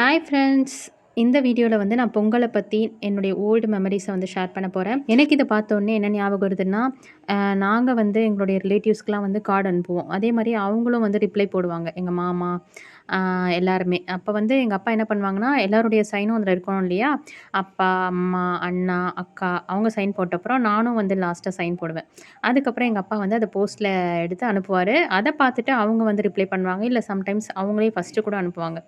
Hi friends இந்த வீடியோவில் வந்து நான் பொங்கலை பற்றி என்னுடைய ஓல்டு மெமரிஸை வந்து ஷேர் பண்ண போகிறேன் எனக்கு இதை பார்த்தோன்னே என்ன ஞாபகம் வருதுன்னா நாங்கள் வந்து எங்களுடைய ரிலேட்டிவ்ஸ்க்கெலாம் வந்து கார்டு அனுப்புவோம். அதே மாதிரி அவங்களும் வந்து ரிப்ளை போடுவாங்க. எங்கள் மாமா எல்லாருமே. அப்போ வந்து எங்கள் அப்பா என்ன பண்ணுவாங்கன்னா எல்லாருடைய சைனும் அதில் இருக்கணும் இல்லையா? அப்பா அம்மா அண்ணா அக்கா அவங்க சைன் போட்டப்புறம் நானும் வந்து லாஸ்ட்டாக சைன் போடுவேன். அதுக்கப்புறம் எங்கள் அப்பா வந்து அதை போஸ்ட்டில் எடுத்து அனுப்புவார். அதை பார்த்துட்டு அவங்க வந்து ரிப்ளை பண்ணுவாங்க. இல்லை சம்டைம்ஸ் அவங்களே ஃபஸ்ட்டு கூட அனுப்புவாங்க.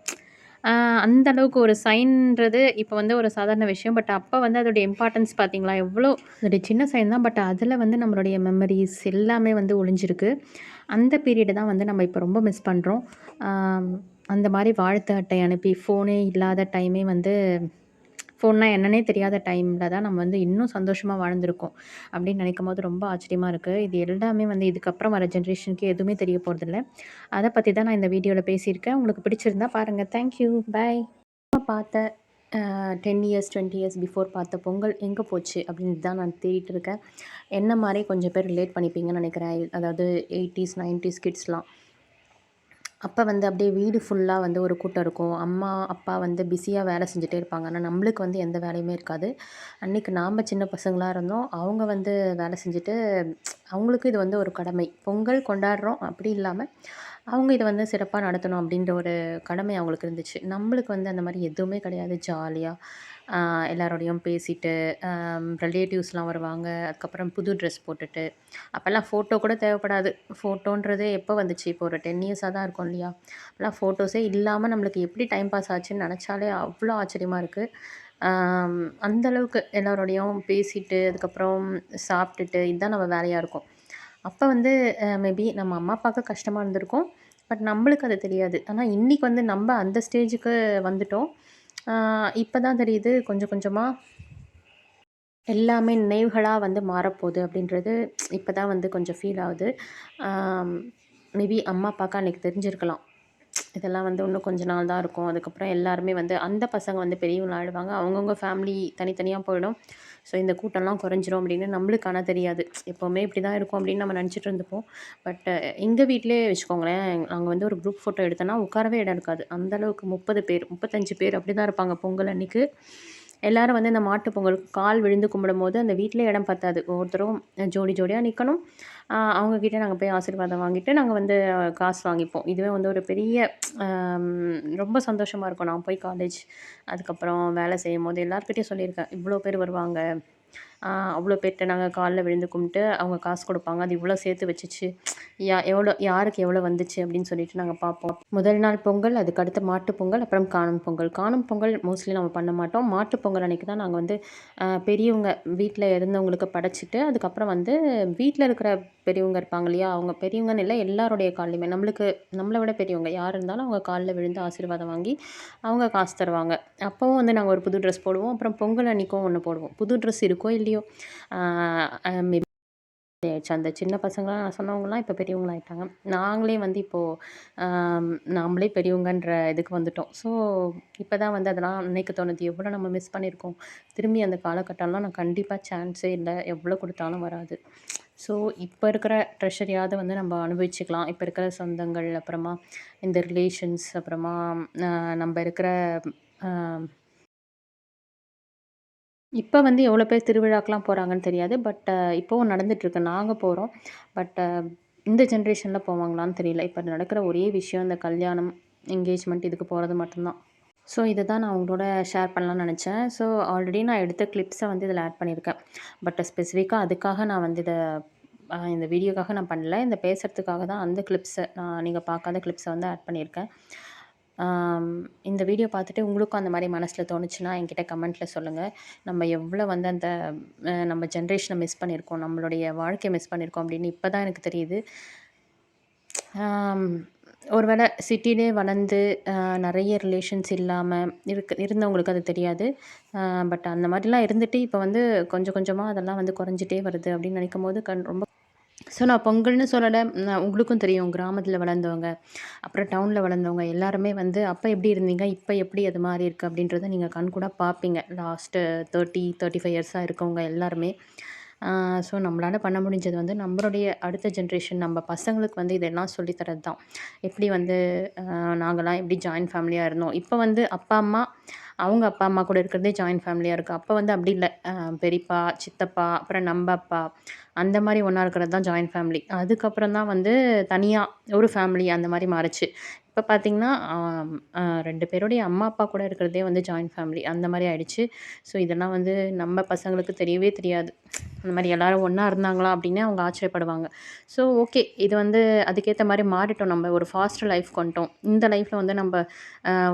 அந்த அளவுக்கு ஒரு சைன்றது இப்போ வந்து ஒரு சாதாரண விஷயம். பட் அப்போ வந்து அதோடைய இம்பார்ட்டன்ஸ் பார்த்தீங்களா எவ்வளோ அதோடைய சின்ன சைன் தான். பட் அதில் வந்து நம்மளுடைய மெமரிஸ் எல்லாமே வந்து ஒளிஞ்சிருக்கு. அந்த பீரியடை தான் வந்து நம்ம இப்போ ரொம்ப மிஸ் பண்ணுறோம் அந்த மாதிரி வாழ்த்து அட்டை அனுப்பி ஃபோனே இல்லாத டைமே வந்து ஃபோன்னா என்னன்னே தெரியாத டைமில் தான் நம்ம வந்து இன்னும் சந்தோஷமாக வாழ்ந்திருக்கோம். அப்படின்னு நினைக்கும் போது ரொம்ப ஆச்சரியமாக இருக்குது இது எல்லாமே வந்து இதுக்கப்புறம் வர ஜென்ரேஷனுக்கு எதுவுமே தெரிய போகிறதில்ல அதை பற்றி தான் நான் இந்த வீடியோவில் பேசியிருக்கேன். உங்களுக்கு பிடிச்சிருந்தா பாருங்கள் தேங்க்யூ பாய் பார்த்த ten years twenty years before பார்த்த பொங்கல் எங்கே போச்சு அப்படின்னு தான் நான் தேடிட்டு இருக்கேன். என்ன மாதிரி கொஞ்சம் பேர் ரிலேட் பண்ணிப்பீங்கன்னு நினைக்கிறேன். அதாவது எயிட்டிஸ் நைன்டிஸ் கிட்ஸ்லாம் அப்போ வந்து அப்படியே வீடு ஃபுல்லாக வந்து ஒரு கூட்டம் இருக்கும். அம்மா அப்பா வந்து பிஸியாக வேலை செஞ்சுட்டே இருப்பாங்க. ஆனால் நம்மளுக்கு வந்து எந்த வேலையுமே இருக்காது. அன்றைக்கி நாம் சின்ன பசங்களாக இருந்தோம். அவங்க வந்து வேலை செஞ்சுட்டு அவங்களுக்கு இது வந்து ஒரு கடமை. பொங்கல் கொண்டாடுறோம். அப்படி இல்லாமல் அவங்க இதை வந்து சிறப்பாக நடத்தணும் அப்படின்ற ஒரு கடமை அவங்களுக்கு இருந்துச்சு. நம்மளுக்கு வந்து அந்த மாதிரி எதுவுமே கிடையாது. ஜாலியாக எல்லாரோடையும் பேசிட்டு ரிலேட்டிவ்ஸ்லாம் வருவாங்க. அதுக்கப்புறம் புது ட்ரெஸ் போட்டுட்டு. அப்போல்லாம் ஃபோட்டோ கூட தேவைப்படாது. ஃபோட்டோன்றதே எப்போ வந்துச்சு? இப்போ ஒரு டென் இயர்ஸாக தான் இருக்கும் இல்லையா? அப்போல்லாம் ஃபோட்டோஸே இல்லாமல் நம்மளுக்கு எப்படி டைம் பாஸ் ஆச்சுன்னு நினச்சாலே அவ்வளோ ஆச்சரியமாக இருக்குது அந்தளவுக்கு எல்லாரோடையும் பேசிட்டு அதுக்கப்புறம் சாப்பிட்டுட்டு இதுதான் நம்ம வேலையாக இருக்கும். அப்போ வந்து மேபி நம்ம அம்மா அப்பாவுக்கு கஷ்டமாக இருந்திருக்கும். பட் நம்மளுக்கு அது தெரியாது. ஆனால் இன்றைக்கி வந்து நம்ம அந்த ஸ்டேஜுக்கு வந்துட்டோம். இப்போ தான் தெரியுது கொஞ்சம் கொஞ்சமாக எல்லாமே நினைவுகளாக வந்து மாறப்போகுது அப்படின்றது இப்போ தான் வந்து கொஞ்சம் ஃபீல் ஆகுது. மேபி அம்மா அப்பாக்கா அன்றைக்கி தெரிஞ்சிருக்கலாம். இதெல்லாம் வந்து இன்னும் கொஞ்ச நாள் தான் இருக்கும். அதுக்கப்புறம் எல்லாருமே வந்து அந்த பசங்க வந்து பெரியவங்களா ஆயிடுவாங்க. அவங்கவுங்க ஃபேமிலி தனித்தனியாக போயிடும். ஸோ இந்த கூட்டம்லாம் குறைஞ்சிரும் அப்படின்னு நம்மளுக்கு ஆனால் தெரியாது. எப்போவுமே இப்படி தான் இருக்கும் அப்படின்னு நம்ம நினச்சிட்டு இருந்துப்போம். பட் எங்கள் வீட்லேயே வச்சுக்கோங்களேன் நாங்கள் வந்து ஒரு குரூப் ஃபோட்டோ எடுத்தோன்னா உட்காரவே இடம் இருக்காது. அந்தளவுக்கு முப்பது பேர் முப்பத்தஞ்சு பேர் அப்படி தான் இருப்பாங்க பொங்கல் அன்றைக்கி எல்லோரும் வந்து இந்த மாட்டு பொங்கல் கால் விழுந்து கும்பிடும்போது அந்த வீட்டிலே இடம் பத்தாது. ஒவ்வொருத்தரும் ஜோடி ஜோடியாக நிற்கணும் அவங்கக்கிட்ட நாங்கள் போய் ஆசீர்வாதம் வாங்கிட்டு நாங்கள் வந்து காசு வாங்கிப்போம். இதுவே வந்து ஒரு பெரிய ரொம்ப சந்தோஷமாக இருக்கும். நான் போய் காலேஜ் அதுக்கப்புறம் வேலை செய்யும் போது எல்லாருக்கிட்டையும் சொல்லியிருக்கேன் இவ்வளோ பேர் வருவாங்க. அவ்வளோ பேர்கிட்ட நாங்கள் காலில் விழுந்து கும்பிட்டு அவங்க காசு கொடுப்பாங்க. அது இவ்வளோ சேர்த்து வச்சுச்சு. யா எவ்வளோ யாருக்கு எவ்வளோ வந்துச்சு அப்படின்னு சொல்லிட்டு நாங்கள் பார்ப்போம் முதல் நாள் பொங்கல் அதுக்கு அடுத்து மாட்டு பொங்கல் அப்புறம் காணும் பொங்கல். காணும் பொங்கல் மோஸ்ட்லி நம்ம பண்ண மாட்டோம். மாட்டு பொங்கல் அன்றைக்கி தான் நாங்கள் வந்து பெரியவங்க வீட்டில் இருந்தவங்களுக்கு படைச்சிட்டு அதுக்கப்புறம் வந்து வீட்டில் இருக்கிற பெரியவங்க இருப்பாங்க இல்லையா அவங்க பெரியவங்கன்னு இல்லை எல்லாருடைய கால்லையுமே. நம்மளுக்கு நம்மளை விட பெரியவங்க யார் இருந்தாலும் அவங்க காலில் விழுந்து ஆசீர்வாதம் வாங்கி அவங்க காசு தருவாங்க. அப்போவும் வந்து நாங்கள் ஒரு புது ட்ரெஸ் போடுவோம். அப்புறம் பொங்கல் அன்றைக்கும் ஒன்று போடுவோம். புது ட்ரெஸ் இருக்கோ இல்லையோ மேபி அந்த சின்ன பசங்களாம் நான் சொன்னவங்களாம் இப்போ பெரியவங்களாயிட்டாங்க. நாங்களே வந்து இப்போது நாமளே பெரியவங்கன்ற இதுக்கு வந்துட்டோம். ஸோ இப்போ தான் வந்து அதெல்லாம் நினைக்க தோணுது. எவ்வளோ நம்ம மிஸ் பண்ணியிருக்கோம். திரும்பி அந்த காலகட்டம்லாம் நான் கண்டிப்பாக சான்ஸே இல்லை. எவ்வளோ கொடுத்தாலும் வராது. ஸோ இப்போ இருக்கிற ட்ரெஷரியாவது வந்து நம்ம அனுபவிச்சுக்கலாம். இப்போ இருக்கிற சொந்தங்கள் அப்புறமா இந்த ரிலேஷன்ஸ் அப்புறமா நம்ம இருக்கிற இப்போ வந்து எவ்வளோ பேர் திருவிழாக்கெலாம் போகிறாங்கன்னு தெரியாது. பட் இப்போவும் நடந்துகிட்ருக்கு. நாங்கள் போகிறோம். பட் இந்த ஜென்ரேஷனில் போவாங்களான்னு தெரியல. இப்போ நடக்கிற ஒரே விஷயம் இந்த கல்யாணம் என்கேஜ்மெண்ட் இதுக்கு போகிறது மட்டும்தான். ஸோ இதை தான் நான் உங்களோட ஷேர் பண்ணலான்னு நினச்சேன். ஸோ ஆல்ரெடி நான் எடுத்த கிளிப்ஸை வந்து இதில் ஆட் பண்ணியிருக்கேன். பட் ஸ்பெசிஃபிக்காக அதுக்காக நான் வந்து இதை இந்த வீடியோக்காக நான் பண்ணல. இந்த பேசுகிறதுக்காக தான் அந்த கிளிப்ஸை நான் நீங்கள் பார்க்காத கிளிப்ஸை வந்து ஆட் பண்ணியிருக்கேன். இந்த வீடியோ பார்த்துட்டு உங்களுக்கும் அந்த மாதிரி மனசில் தோணுச்சுன்னா என்கிட்ட கமெண்ட்டில் சொல்லுங்கள் நம்ம எவ்வளோ வந்து அந்த நம்ம ஜென்ரேஷனை மிஸ் பண்ணியிருக்கோம் நம்மளுடைய வாழ்க்கையை மிஸ் பண்ணியிருக்கோம் அப்படின்னு இப்போ தான் எனக்கு தெரியுது. ஒரு வேளை சிட்டிலே வளர்ந்து நிறைய ரிலேஷன்ஸ் இல்லாமல் இருக்க இருந்தவங்களுக்கு அது தெரியாது. பட் அந்த மாதிரிலாம் இருந்துட்டு இப்போ வந்து கொஞ்சம் கொஞ்சமாக அதெல்லாம் வந்து குறைஞ்சிட்டே வருது அப்படின்னு நினைக்கும் போது கண் ரொம்ப ஸோ நான் பொங்கல்னு சொல்லலை நான் உங்களுக்கும் தெரியும். கிராமத்தில் வளர்ந்தவங்க அப்புறம் டவுனில் வளர்ந்தவங்க எல்லாருமே வந்து அப்போ எப்படி இருந்தீங்க? இப்போ எப்படி அது மாதிரி இருக்குது அப்படின்றத நீங்கள் கண் கூட பார்ப்பீங்க. லாஸ்ட்டு தேர்ட்டி தேர்ட்டி ஃபைவ் இயர்ஸாக இருக்கவங்க எல்லாருமே. ஸோ நம்மளால் பண்ண முடிஞ்சது வந்து நம்மளுடைய அடுத்த ஜென்ரேஷன் நம்ம பசங்களுக்கு வந்து இதெல்லாம் சொல்லித்தரது தான் எப்படி வந்து நாங்களாம் எப்படி ஜாயின்ட் ஃபேமிலியாக இருந்தோம். இப்போ வந்து அப்பா அம்மா அவங்க அப்பா அம்மா கூட இருக்கிறதே ஜாயின்ட் ஃபேமிலியாக இருக்குது அப்போ வந்து அப்படி இல்லை. பெரியப்பா சித்தப்பா அப்புறம் நம்ம அப்பா அந்த மாதிரி ஒன்றா இருக்கிறது தான் ஜாயின்ட் ஃபேமிலி அதுக்கப்புறம் தான் வந்து தனியாக ஒரு ஃபேமிலி அந்த மாதிரி மாறிச்சு. இப்போ பார்த்திங்கன்னா ரெண்டு பேருடைய அம்மா அப்பா கூட இருக்கிறதே வந்து ஜாயின்ட் ஃபேமிலி அந்த மாதிரி ஆயிடுச்சு. ஸோ இதெல்லாம் வந்து நம்ம பசங்களுக்கு தெரியவே தெரியாது. அந்த மாதிரி எல்லோரும் ஒன்றா இருந்தாங்களா அப்படின்னு அவங்க ஆச்சரியப்படுவாங்க. ஸோ ஓகே இது வந்து அதுக்கேற்ற மாதிரி மாறிட்டோம். நம்ம ஒரு ஃபாஸ்ட் லைஃப் கொண்டோம் இந்த லைஃப்பில் வந்து நம்ம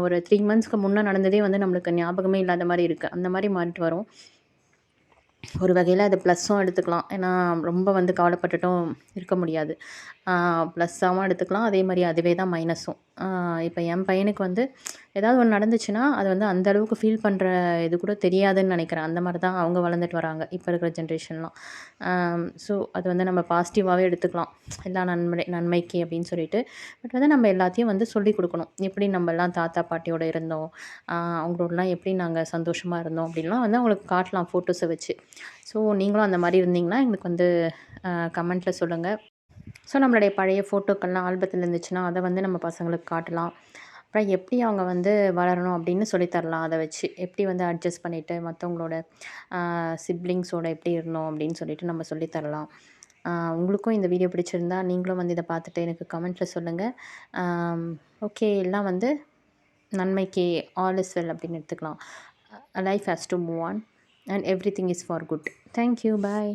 ஒரு த்ரீ மந்த்ஸ்க்கு முன்னே நடந்ததே வந்து நம்மளுக்கு ஞாபகமே இல்லாத மாதிரி இருக்குது அந்த மாதிரி மாறிட்டு வரும். ஒரு வகையில் அது ப்ளஸ்ஸும் எடுத்துக்கலாம். ஏன்னா ரொம்ப வந்து கவலைப்பட்டுட்டும் இருக்க முடியாது. ப்ளஸ்ஸாகவும் எடுத்துக்கலாம். அதே மாதிரி அதுவே தான் மைனஸும் இப்போ என் பையனுக்கு வந்து ஏதாவது ஒன்று நடந்துச்சுன்னா அது வந்து அந்த அளவுக்கு ஃபீல் பண்ணுற இது கூட தெரியாதுன்னு நினைக்கிறேன். அந்த மாதிரி தான் அவங்க வளர்ந்துட்டு வராங்க இப்போ இருக்கிற ஜென்ரேஷன்லாம் ஸோ அது வந்து நம்ம பாசிட்டிவாகவே எடுத்துக்கலாம். எல்லா நன்மை நன்மைக்கு அப்படின்னு சொல்லிட்டு. பட் வந்து நம்ம எல்லாத்தையும் வந்து சொல்லி கொடுக்கணும். எப்படி நம்ம எல்லாம் தாத்தா பாட்டியோட இருந்தோம் அவங்களோடலாம் எப்படி நாங்கள் சந்தோஷமாக இருந்தோம் அப்படின்லாம் வந்து அவங்களுக்கு காட்டலாம் ஃபோட்டோஸை வச்சு. ஸோ நீங்களும் அந்த மாதிரி இருந்தீங்கன்னா எங்களுக்கு வந்து கமெண்ட்டில் சொல்லுங்கள் ஸோ நம்மளுடைய பழைய ஃபோட்டோக்கள்லாம் ஆல்பத்தில் இருந்துச்சுன்னா அதை வந்து நம்ம பசங்களுக்கு காட்டலாம். அப்புறம் எப்படி அவங்க வந்து வளரணும் அப்படின்னு சொல்லித்தரலாம் அதை வச்சு. எப்படி வந்து அட்ஜஸ்ட் பண்ணிவிட்டு மற்றவங்களோட சிப்ளிங்ஸோட எப்படி இருந்தோம் அப்படின்னு சொல்லிட்டு நம்ம சொல்லித்தரலாம். உங்களுக்கும் இந்த வீடியோ பிடிச்சிருந்தா நீங்களும் வந்து இதை பார்த்துட்டு எனக்கு கமெண்ட்டில் சொல்லுங்கள் ஓகே எல்லாம் வந்து நன்மைக்கு ஆல் இஸ் வெல் அப்படின்னு எடுத்துக்கலாம். Life has to move on and everything is for good thank you bye